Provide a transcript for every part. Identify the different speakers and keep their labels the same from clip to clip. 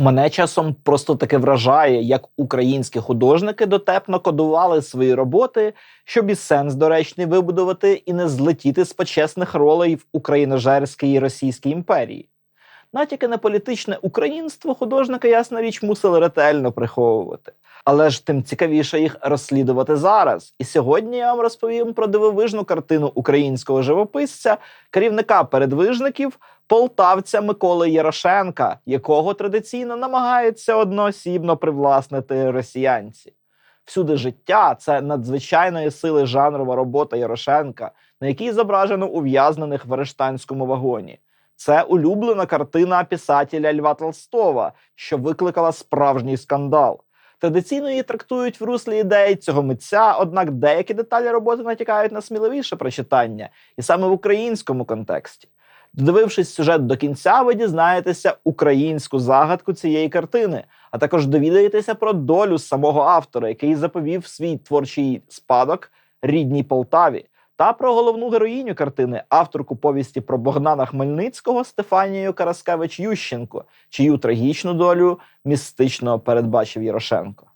Speaker 1: Мене часом просто таки вражає, як українські художники дотепно кодували свої роботи, щоб і сенс доречний вибудувати і не злетіти з почесних ролей в україножерській і Російській імперії. Натяки на політичне українство художники, ясна річ, мусили ретельно приховувати. Але ж тим цікавіше їх розслідувати зараз. І сьогодні я вам розповім про дивовижну картину українського живописця, керівника передвижників, полтавця Миколи Ярошенка, якого традиційно намагаються одноосібно привласнити росіянці. Всюди життя це надзвичайної сили жанрова робота Ярошенка, на якій зображено ув'язнених в арештанському вагоні. Це улюблена картина писателя Льва Толстова, що викликала справжній скандал. Традиційно її трактують в руслі ідей цього митця, однак деякі деталі роботи натякають на сміливіше прочитання, і саме в українському контексті. Додивившись сюжет до кінця, ви дізнаєтеся українську загадку цієї картини, а також довідаєтеся про долю самого автора, який заповів свій творчий спадок рідній Полтаві, та про головну героїню картини, авторку повісті про Богдана Хмельницького Стефанію Караскевич Ющенко, чию трагічну долю містично передбачив Ярошенко.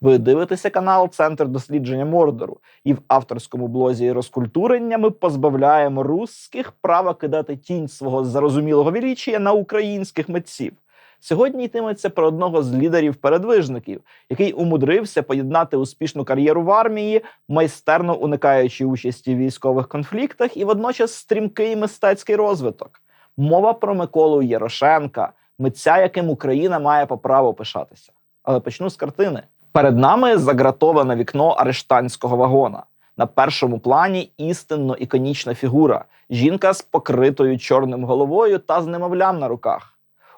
Speaker 1: Ви дивитеся канал Центр дослідження Мордору, і в авторському блозі розкультурення ми позбавляємо русських права кидати тінь свого зарозумілого величія на українських митців. Сьогодні йтиметься про одного з лідерів передвижників, який умудрився поєднати успішну кар'єру в армії, майстерно уникаючи участі в військових конфліктах, і водночас стрімкий мистецький розвиток. Мова про Миколу Ярошенка, митця, яким Україна має по праву пишатися. Але почну з картини. Перед нами загратоване вікно арештанського вагона. На першому плані істинно іконічна фігура жінка з покритою чорним головою та з немовлям на руках.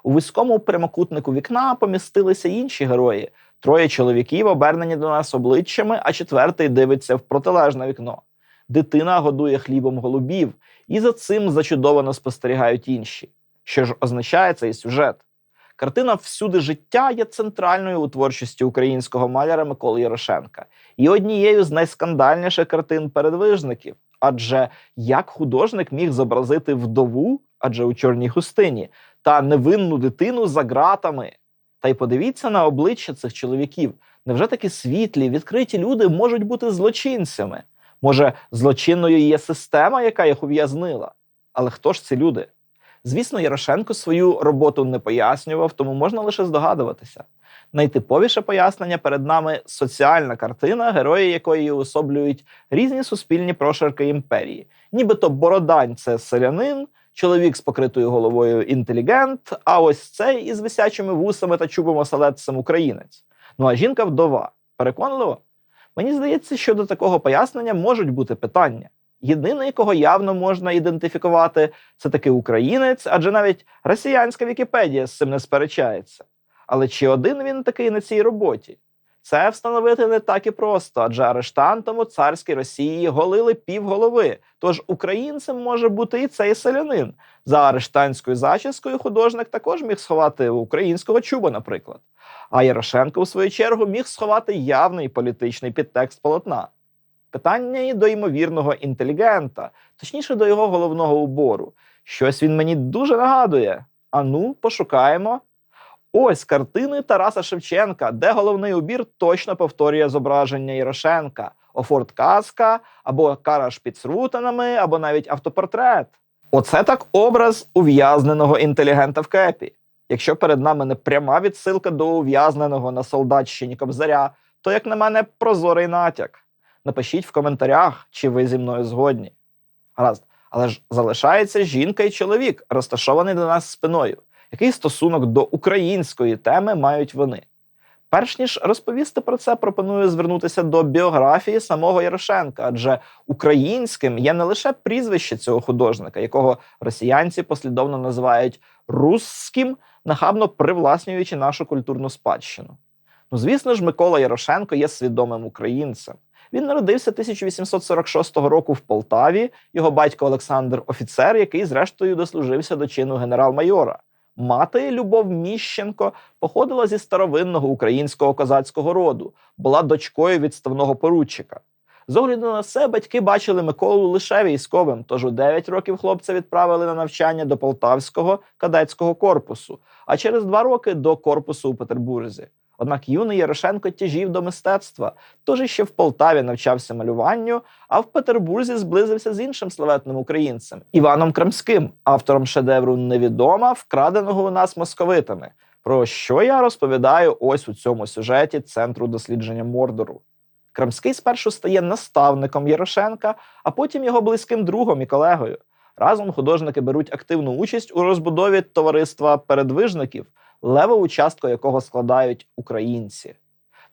Speaker 1: У вузькому прямокутнику вікна помістилися інші герої: троє чоловіків, обернені до нас обличчями, а четвертий дивиться в протилежне вікно. Дитина годує хлібом голубів, і за цим зачудовано спостерігають інші. Що ж означає цей сюжет? Картина Всюди життя є центральною у творчості українського маляра Миколи Ярошенка і однією з найскандальніших картин передвижників. Адже як художник міг зобразити вдову, адже у чорній хустині, та невинну дитину за ґратами. Та й подивіться на обличчя цих чоловіків. Невже такі світлі, відкриті люди можуть бути злочинцями? Може, злочинною є система, яка їх ув'язнила? Але хто ж ці люди? Звісно, Ярошенко свою роботу не пояснював, тому можна лише здогадуватися. Найтиповіше пояснення перед нами соціальна картина, герої якої уособлюють різні суспільні прошарки імперії. Нібито Бородань це селянин, чоловік з покритою головою інтелігент, а ось цей із висячими вусами та чубом оселедцем українець. Ну а жінка вдова. Переконливо? Мені здається, що до такого пояснення можуть бути питання. Єдиний, якого явно можна ідентифікувати, це таки українець, адже навіть росіянська Вікіпедія з цим не сперечається. Але чи один він такий на цій роботі? Це встановити не так і просто, адже арештантам у царській Росії голили півголови. Тож українцем може бути і цей селянин. За арештанською зачіскою художник також міг сховати українського чуба, наприклад. А Ярошенко, у свою чергу, міг сховати явний політичний підтекст полотна. Питання і до ймовірного інтелігента, точніше до його головного убору. Щось він мені дуже нагадує. Ану, пошукаємо. Ось картини Тараса Шевченка, де головний убір точно повторює зображення Ярошенка, офорт казка або кара шпіцрутанами, або навіть автопортрет. Оце так образ ув'язненого інтелігента в кепі. Якщо перед нами не пряма відсилка до ув'язненого на солдатщині Кобзаря, то, як на мене, прозорий натяк. Напишіть в коментарях, чи ви зі мною згодні. Гаразд, але ж залишається жінка і чоловік, розташований до нас спиною. Який стосунок до української теми мають вони? Перш ніж розповісти про це, пропоную звернутися до біографії самого Ярошенка, адже українським є не лише прізвище цього художника, якого росіянці послідовно називають русським, нахабно привласнюючи нашу культурну спадщину. Ну, звісно ж, Микола Ярошенко є свідомим українцем. Він народився 1846 року в Полтаві. Його батько Олександр офіцер, який, зрештою, дослужився до чину генерал-майора. Мати Любов Міщенко походила зі старовинного українського козацького роду, була дочкою відставного поручика. З огляду на це батьки бачили Миколу лише військовим, тож у 9 років хлопця відправили на навчання до Полтавського кадетського корпусу, а через два роки до корпусу у Петербурзі. Однак юний Ярошенко тяжів до мистецтва, тож іще в Полтаві навчався малюванню, а в Петербурзі зблизився з іншим славетним українцем Іваном Крамським, автором шедевру Невідома, вкраденого у нас московитами. Про що я розповідаю ось у цьому сюжеті Центру дослідження Мордору. Крамський спершу стає наставником Ярошенка, а потім його близьким другом і колегою. Разом художники беруть активну участь у розбудові товариства передвижників, левову частку якого складають українці.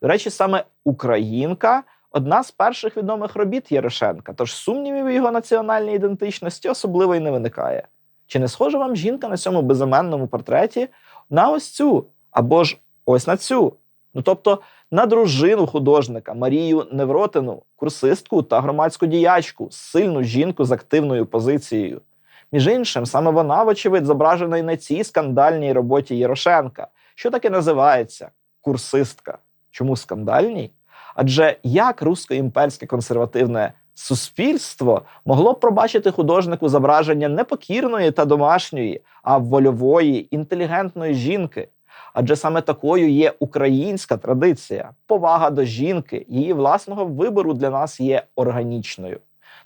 Speaker 1: До речі, саме Українка одна з перших відомих робіт Ярошенка, тож сумнівів у його національній ідентичності особливо й не виникає. Чи не схожа вам жінка на цьому безіменному портреті на ось цю або ж ось на цю? Ну тобто на дружину художника Марію Невротину, курсистку та громадську діячку, сильну жінку з активною позицією. Між іншим, саме вона, вочевидь, зображена і на цій скандальній роботі Ярошенка, що таки називається курсистка. Чому скандальній? Адже як русско-імперське консервативне суспільство могло б пробачити художнику зображення не покірної та домашньої, а вольової, інтелігентної жінки? Адже саме такою є українська традиція. Повага до жінки, її власного вибору для нас є органічною.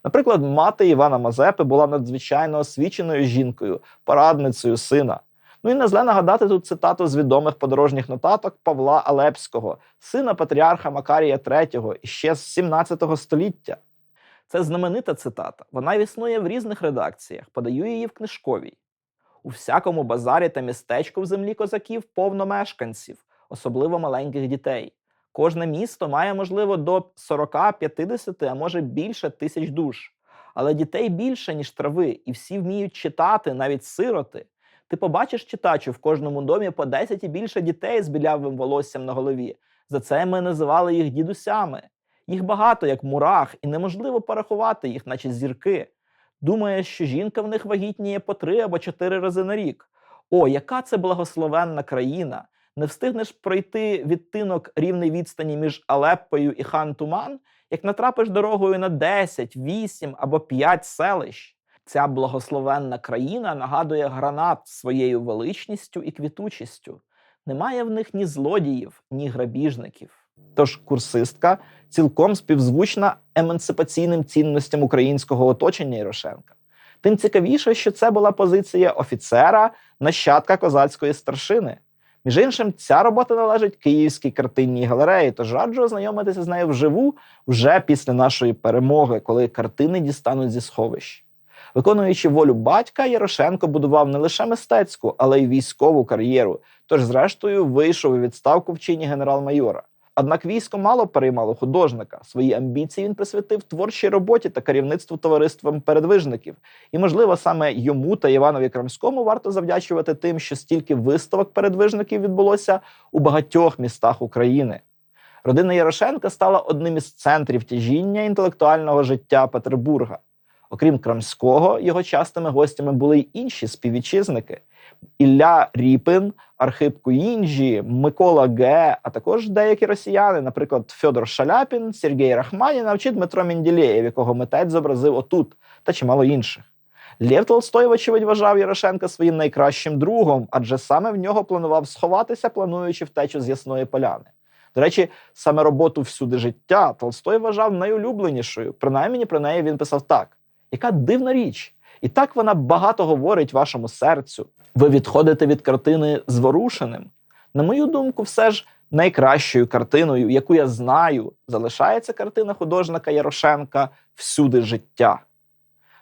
Speaker 1: Наприклад, мати Івана Мазепи була надзвичайно освіченою жінкою, порадницею сина. Ну і не зле нагадати тут цитату з відомих подорожніх нотаток Павла Алепського, сина патріарха Макарія III ще з 17 століття. Це знаменита цитата. Вона існує в різних редакціях, подаю її в книжковій. У всякому базарі та містечку в землі козаків повно мешканців, особливо маленьких дітей. Кожне місто має, можливо, до 40-50, а може більше тисяч душ. Але дітей більше, ніж трави, і всі вміють читати, навіть сироти. Ти побачиш читачу в кожному домі по 10 і більше дітей з білявим волоссям на голові. За це ми називали їх дідусями. Їх багато, як мурах, і неможливо порахувати їх, наче зірки. Думає, що жінка в них вагітніє по три або чотири рази на рік. О, яка це благословенна країна! Не встигнеш пройти відтинок рівної відстані між Алеппою і хан Туман, як натрапиш дорогою на 10, 8 або 5 селищ. Ця благословенна країна нагадує гранат своєю величністю і квітучістю. Немає в них ні злодіїв, ні грабіжників. Тож курсистка цілком співзвучна емансипаційним цінностям українського оточення Ярошенка. Тим цікавіше, що це була позиція офіцера, нащадка козацької старшини. Між іншим, ця робота належить Київській картинній галереї, тож раджу ознайомитися з нею вживу вже після нашої перемоги, коли картини дістануть зі сховищ. Виконуючи волю батька, Ярошенко будував не лише мистецьку, але й військову кар'єру. Тож, зрештою, вийшов у відставку в чині генерал-майора. Однак військо мало переймало художника. Свої амбіції він присвятив творчій роботі та керівництву товариством передвижників. І, можливо, саме йому та Іванові Крамському варто завдячувати тим, що стільки виставок передвижників відбулося у багатьох містах України. Родина Ярошенка стала одним із центрів тяжіння інтелектуального життя Петербурга. Окрім Крамського, його частими гостями були й інші співвітчизники: Ілля Ріпин, Архип Куінджі, Микола Ге, а також деякі росіяни, наприклад, Федор Шаляпін, Сергій Рахманінов чи Дмитро Менділєєв, якого митець зобразив отут, та чимало інших. Лєв Толстой, вочевидь, вважав Ярошенка своїм найкращим другом, адже саме в нього планував сховатися, плануючи втечу з Ясної Поляни. До речі, саме роботу всюди життя Толстой вважав найулюбленішою. Принаймні про неї він писав так: яка дивна річ! І так вона багато говорить вашому серцю. Ви відходите від картини зворушеним. На мою думку, все ж найкращою картиною, яку я знаю, залишається картина художника Ярошенка Всюди життя.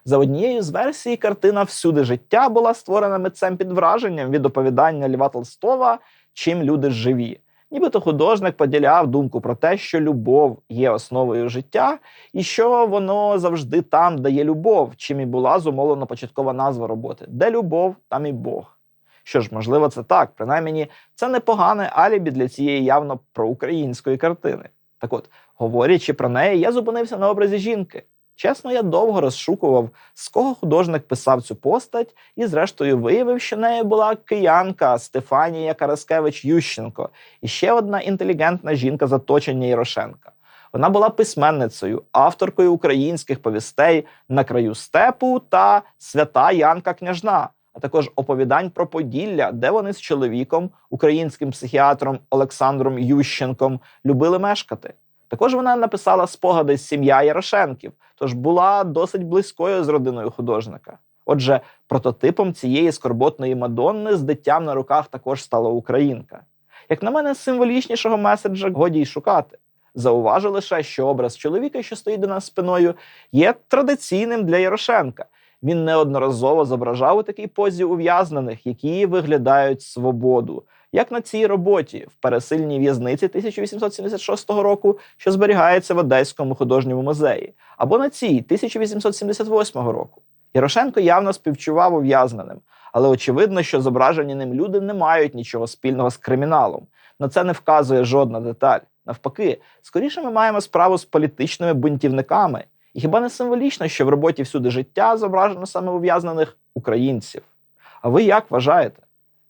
Speaker 1: За однією з версій, картина Всюди життя була створена митцем під враженням від оповідання Льва Толстова Чим люди живі. Нібито художник поділяв думку про те, що любов є основою життя, і що воно завжди там, де є любов, чим і була зумовлена початкова назва роботи. Де любов, там і Бог. Що ж, можливо, це так. Принаймні, це непогане алібі для цієї явно проукраїнської картини. Так от, говорячи про неї, я зупинився на образі жінки. Чесно, я довго розшукував, з кого художник писав цю постать, і, зрештою, виявив, що нею була киянка Стефанія Караскевич Ющенко і ще одна інтелігентна жінка з оточення Ярошенка. Вона була письменницею, авторкою українських повістей на краю степу та свята Янка Княжна, а також оповідань про Поділля, де вони з чоловіком, українським психіатром Олександром Ющенком, любили мешкати. Також вона написала спогади з сім'я Ярошенків, тож була досить близькою з родиною художника. Отже, прототипом цієї скорботної мадонни з дитям на руках також стала українка. Як на мене, символічнішого меседжа годі й шукати. Зауважу лише, що образ чоловіка, що стоїть до нас спиною, є традиційним для Ярошенка. Він неодноразово зображав у такій позі ув'язнених, які виглядають свободу, як на цій роботі в пересильній в'язниці 1876 року, що зберігається в Одеському художньому музеї, або на цій 1878 року. Ярошенко явно співчував ув'язненим, але очевидно, що зображені ним люди не мають нічого спільного з криміналом. На це не вказує жодна деталь. Навпаки, скоріше ми маємо справу з політичними бунтівниками. І хіба не символічно, що в роботі всюди життя зображено саме ув'язнених українців? А ви як вважаєте?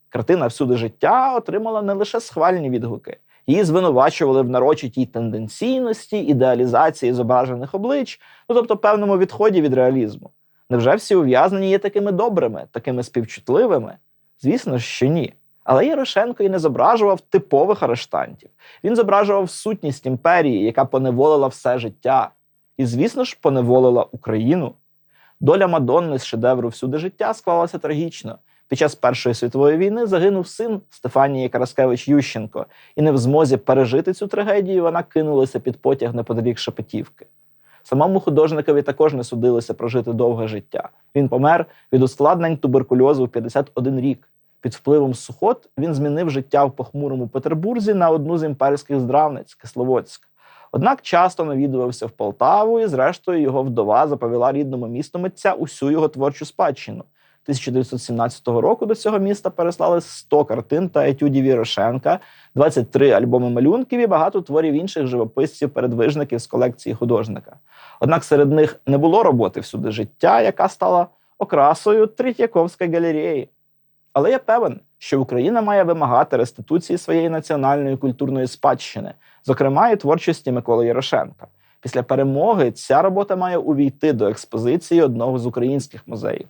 Speaker 1: Картина всюди життя отримала не лише схвальні відгуки, її звинувачували в нарочитій тенденційності, ідеалізації зображених облич, ну тобто певному відході від реалізму. Невже всі ув'язнені є такими добрими, такими співчутливими? Звісно що ні. Але Ярошенко і не зображував типових арештантів. Він зображував сутність імперії, яка поневолила все життя. І, звісно ж, поневолила Україну. Доля Мадонни з шедевру всюди життя склалася трагічно. Під час Першої світової війни загинув син Стефанії Караскевич Ющенко, і не в змозі пережити цю трагедію вона кинулася під потяг неподалік Шепетівки. Самому художникові також не судилося прожити довге життя. Він помер від ускладнень туберкульозу в 51 рік. Під впливом сухот він змінив життя в похмурому Петербурзі на одну з імперських здравниць Кисловодськ. Однак часто навідувався в Полтаву, і, зрештою, його вдова заповіла рідному місту митця усю його творчу спадщину. 1917 року до цього міста переслали 100 картин та етюдів Ярошенка, 23 альбоми малюнків і багато творів інших живописців передвижників з колекції художника. Однак серед них не було роботи всюди життя, яка стала окрасою Третьяковської галереї. Але я певен, що Україна має вимагати реституції своєї національної культурної спадщини, зокрема і творчості Миколи Ярошенка. Після перемоги ця робота має увійти до експозиції одного з українських музеїв.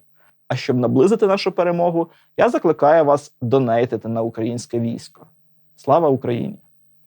Speaker 1: А щоб наблизити нашу перемогу, я закликаю вас донейтити на українське військо. Слава Україні!